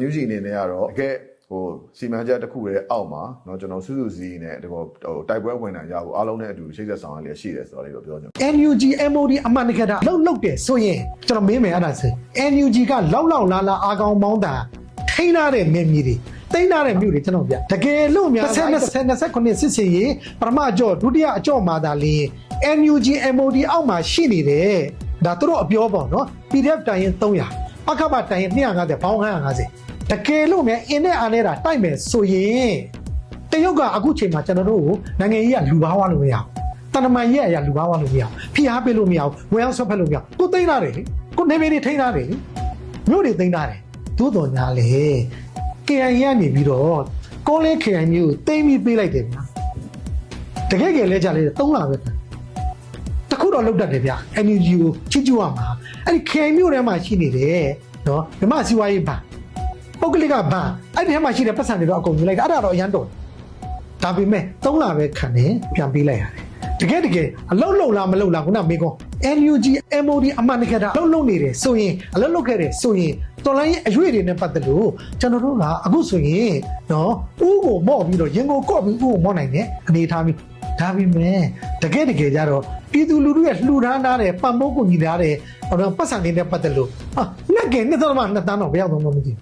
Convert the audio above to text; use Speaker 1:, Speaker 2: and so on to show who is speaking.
Speaker 1: ညူဂျီအနေနဲ့ကတော့တကယ်ဟိုစီမံချက်တစ်ခုရဲ့အောက်မှာเนาะကျွန်တော်စုစုစည်းစည်းနဲ့ဒီကောဟိုတိုက်ပွဲဝင်နိုင်ကြဖို့အားလုံးနဲ့အတူရှိသက်ဆောင်ရလေးရှိတယ်ဆိုတာလေးတော့ပြောချင်ပါတယ်
Speaker 2: NUG MOD အမှန်တကယ်ဒါလှုပ်လှုပ်တယ်ဆိုရင်ကျွန်တော်မေးမယ်အဲ့ဒါဆို NUG ကလောက်လောက်လာလာအာကောင်မောင်းတာထိန်းထားတဲ့မင်းကြီးတွေတိန်းထားတဲ့မြို့တွေကျွန်တော်ပြတကယ်လို့များ20 20 29စစ်စင်ရေးပထမအကြော့ဒုတိယအကြော့မှာဒါလင်း NUG MOD အောက်မှာရှိနေတယ်ဒါသူတို့အပြောပေါ့နော် PDF တိုင်ရင်300 ပကပတိုင်ရင်250ဘောင်း950တကယ်လို့များအင်းနဲ့အားနဲ့တာတိုက်မယ်ဆိုရင်တရုတ်ကအခုချိန်မှာကျွန်တော်တို့ကိုနိုင်ငံကြီးကလူဘာဝလို့မရဘူးတဏ္ဍမန်ရဲ့အရာလူဘာဝလို့မရဘူးဖိအားပေးလို့မရဘူးဝယ်အောင်ဆွတ်ဖက်လို့မရဘူးကိုသိမ်းလာတယ်လေကိုနေမေတွေထိန်းထားတယ်လေမြို့တွေသိမ်းထားတယ်သို့တော်ညာလေ KI ရနေပြီးတော့ကောလေး KI မျိုးကိုသိမ်းပြီးပေးလိုက်တယ်ဗျာတကယ်ကြလဲကြလဲ3လပဲ တခုတော့လောက်တတ်တယ်ဗျာ NUG ကိုချစ်ကြွရမှာအဲ့ဒီ KI မျိုးထဲမှာရှိနေတယ်နော်ဓမ္မစီဝါရေးဘဏ်ပုဂ္ဂလိကဘဏ်အဲ့ဒီထဲမှာရှိတဲ့ပတ်စံတွေတော့အကုန်ယူလိုက်တာအဲ့ဒါတော့အရန်တော်ဒါပေမဲ့3လပဲခံတယ်ပြန်ပေးလိုက်ရတယ်တကယ်တကယ်အလုတ်လုံလားမလုံလားခုနမေကွန် NUG MOD အမှန်တကယ်ဒါလုံလုံနေတယ်ဆိုရင်အလုတ်လုတ်ခဲ့တယ်ဆိုရင်တော်လိုင်းရဲ့အရွေတွေနဲ့ပတ်သက်လို့ကျွန်တော်တို့ကအခုဆိုရင်နော်ဥကိုမော့ပြီးတော့ရင်ကိုကော့ပြီးဥကိုမော့နိုင်တယ်အနေထားမျိုးဒါပေမဲ့ တကယ်တကယ်ကြတော့ပြည်သူလူထုရဲ့လှူဒါန်းထားတဲ့ပံ့ပိုးကူညီထားတဲ့ဟိုတော့ပတ်စံတွေနဲ့ပတ်သက်လို့ဟာလက်ကင်နှစ်သမနှစ်တန်းတော့ဘယ်ရောက်တော့မှမသိဘူး